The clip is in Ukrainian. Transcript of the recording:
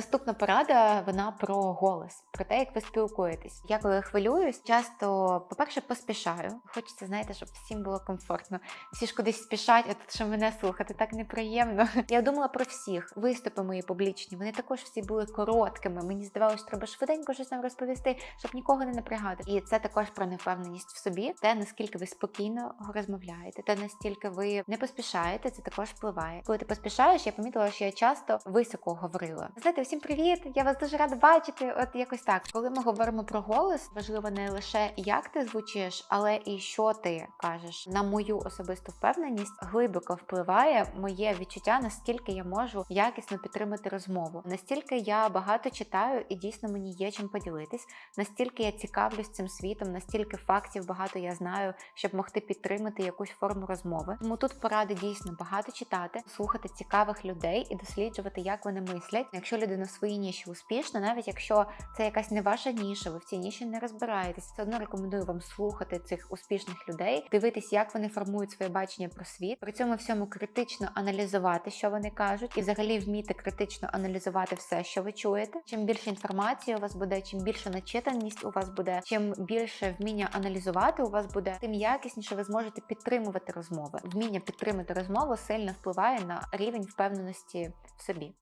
Наступна порада вона про голос, про те, як ви спілкуєтесь. Я коли хвилююсь, часто, по-перше, поспішаю. Хочеться, знаєте, щоб всім було комфортно. Всі ж кудись спішать, а тут що мене слухати так неприємно. Я думала про всіх. Виступи мої публічні. Вони також всі були короткими. Мені здавалося, що треба швиденько щось нам розповісти, щоб нікого не напрягати. І це також про невпевненість в собі. Те наскільки ви спокійно розмовляєте, те настільки ви не поспішаєте, це також впливає. Коли ти поспішаєш, я помітила, що я часто високо говорила. Знаєте, всім привіт! Я вас дуже рада бачити. От якось так. Коли ми говоримо про голос, важливо не лише як ти звучиш, але і що ти кажеш. На мою особисту впевненість глибоко впливає моє відчуття, наскільки я можу якісно підтримати розмову. Настільки я багато читаю і дійсно мені є чим поділитись. Настільки я цікавлюсь цим світом, настільки фактів багато я знаю, щоб могти підтримати якусь форму розмови. Тому тут поради дійсно багато читати, слухати цікавих людей і досліджувати, як вони мислять. Якщо людина в своїй ніші успішна, навіть якщо це якась не ваша ніша, ви в цій ніші не розбираєтесь, все одно рекомендую вам слухати цих успішних людей, дивитись, як вони формують своє бачення про світ, при цьому всьому критично аналізувати, що вони кажуть, і взагалі вміти критично аналізувати все, що ви чуєте. Чим більше інформації у вас буде, чим більша начитаність у вас буде, чим більше вміння аналізувати у вас буде, тим якісніше ви зможете підтримувати розмови. Вміння підтримати розмову сильно впливає на рівень впевненості в собі.